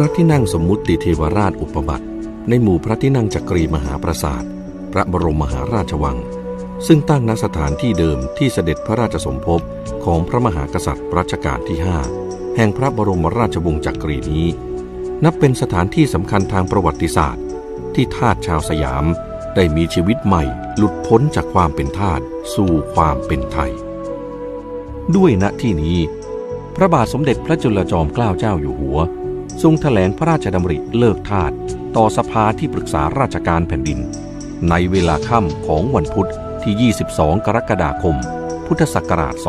ระที่นั่งสมมุติเทวราชอุปบัติ ในหมู่พระที่นั่งจักรีมหาปราสาท พระบรมมหาราชวัง ซึ่งตั้งณสถานที่เดิมที่เสด็จพระราชสมภพของพระมหากษัตริย์รัชกาลที่ 5 แห่งพระบรมราชวงศ์จักรีนี้ นับเป็นสถานที่สำคัญทางประวัติศาสตร์ ที่ทาสชาวสยามได้มีชีวิตใหม่หลุดพ้นจากความเป็นทาสสู่ความเป็นไทย ด้วยณที่นี้ พระบาทสมเด็จพระจุลจอมเกล้าเจ้าอยู่หัว ทรงถแถลงพระราชดำริเลิกทาสต่อสภาที่ปรึกษาราชการแผ่นดิน ในเวลาค่ำของวันพุธที่ 22 กรกฎาคม พุทธศักราช 2417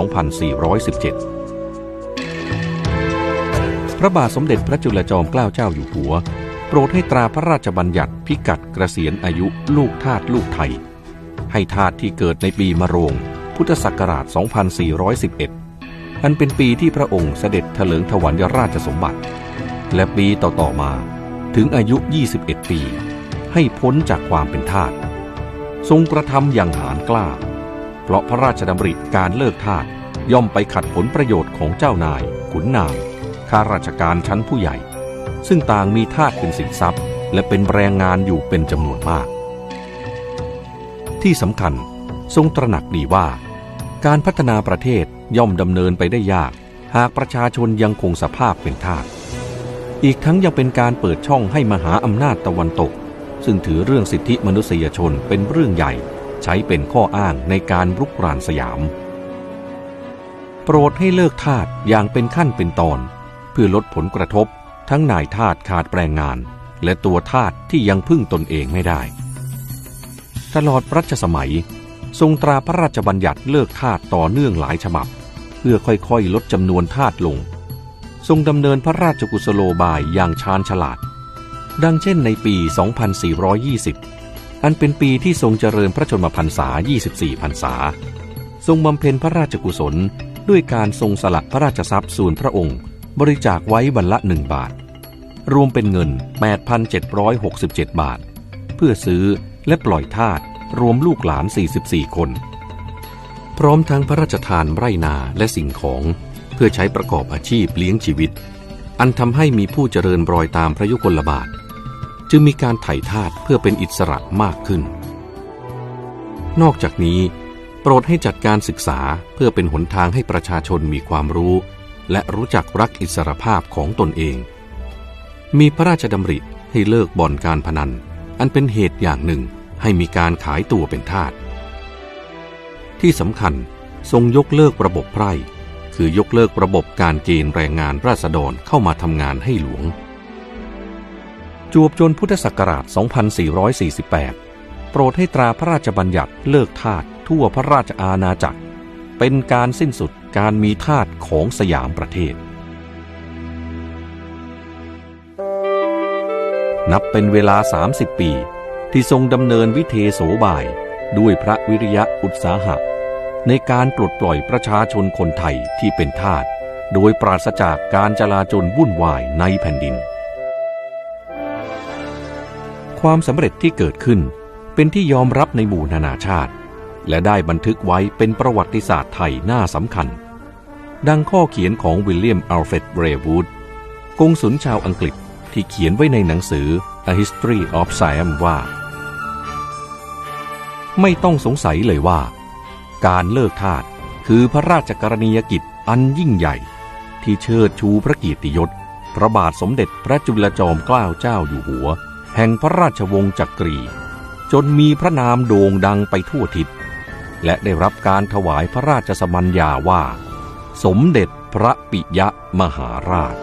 พระบาทสมเด็จพระจุลจอมเกล้าเจ้าอยู่หัว โปรดให้ตราพระราชบัญญัติพิกัดเกษียณอายุลูกทาสลูกไทย ให้ทาสที่เกิดในปีมะโรง พุทธศักราช 2411 อันเป็นปีที่พระองค์เสด็จเถลิงถวัลยราชสมบัติ และปีต่อๆมาถึงอายุ 21 ปี ให้พ้นจากความเป็นทาสทรงกระทำอย่างหานกล้า เพราะพระราชดำริการเลิกทาสย่อมไปขัดผลประโยชน์ของเจ้านาย ขุนนางข้าราชการชั้นผู้ใหญ่ ซึ่งต่างมีทาสเป็นสินทรัพย์ และเป็นแรงงานอยู่เป็นจำนวนมาก ที่สำคัญทรงตระหนักดีว่า การพัฒนาประเทศย่อมดำเนินไปได้ยาก หากประชาชนยังคงสภาพเป็นทาส อีกทั้งยังเป็นการเปิดช่องให้มหาอำนาจตะวันตก ซึ่งถือเรื่องสิทธิมนุษยชนเป็นเรื่องใหญ่ ใช้เป็นข้ออ้างในการรุกรานสยาม โปรดให้เลิกทาสอย่างเป็นขั้นเป็นตอน เพื่อลดผลกระทบ ทั้งนายทาสขาดแปลงงาน และตัวทาสที่ยังพึ่งตนเองไม่ได้ ตลอดรัชสมัย ทรงตราพระราชบัญญัติเลิกทาสต่อเนื่องหลายฉบับ เพื่อค่อยๆ ลดจำนวนทาสลง ทรงดำเนินพระราชกุศโลบายอย่างชาญฉลาด ดังเช่นในปี 2420 อันเป็นปีที่ทรงเจริญพระชนมพรรษา 24 พรรษา ทรงบำเพ็ญพระราชกุศลด้วยการทรงสละพระราชทรัพย์ส่วนพระองค์ บริจาคไว้วันละหนึ่งบาท รวมเป็นเงิน 8,767 บาท เพื่อซื้อและปล่อยทาสรวมลูกหลาน 44 คน พร้อมทั้งพระราชทานไร่นาและสิ่งของ พื่อใช้ประกอบอาชีพเลี้ยงชีวิต อันทำให้มีผู้เจริญรอยตามพระยุคลบาท จึงมีการไถ่ทาสเพื่อเป็นอิสระมากขึ้น นอกจากนี้ โปรดให้จัดการศึกษาเพื่อเป็นหนทางให้ประชาชนมีความรู้ และรู้จักรักอิสรภาพของตนเอง มีพระราชดำริให้เลิกบ่อนการพนัน อันเป็นเหตุอย่างหนึ่งให้มีการขายตัวเป็นทาสที่สำคัญทรงยกเลิกระบบไพร่ คือยกเลิกระบบการเกณฑ์แรงงานราษฎรเข้ามาทำงานให้หลวง จวบจนพุทธศักราช 2448 โปรดให้ตราพระราชบัญญัติเลิกทาสทั่วพระราชอาณาจักร เป็นการสิ้นสุดการมีทาสของสยามประเทศ นับเป็นเวลา 30 ปีที่ทรงดำเนินวิเทโสบาย ด้วยพระวิริยะอุตสาหะ ในการปลดปล่อยประชาชนคนไทยที่เป็นทาสโดยปราศจากการจลาจลวุ่นวายในแผ่นดิน ความสำเร็จที่เกิดขึ้นเป็นที่ยอมรับในหมู่นานาชาติ และได้บันทึกไว้เป็นประวัติศาสตร์ไทยน่าสำคัญ ดังข้อเขียนของวิลเลียมอัลเฟรดเรวูดกงสุลชาวอังกฤษที่เขียนไว้ในหนังสือ A History of Siam ว่า ไม่ต้องสงสัยเลยว่า การเลิกทาสคือพระราชกรณียกิจอันยิ่งใหญ่ ที่เชิดชูพระเกียรติยศ พระบาทสมเด็จพระจุลจอมเกล้าเจ้าอยู่หัว แห่งพระราชวงศ์จักรี จนมีพระนามโด่งดังไปทั่วทิศและได้รับการถวายพระราชสมัญญาว่า สมเด็จพระปิยะมหาราช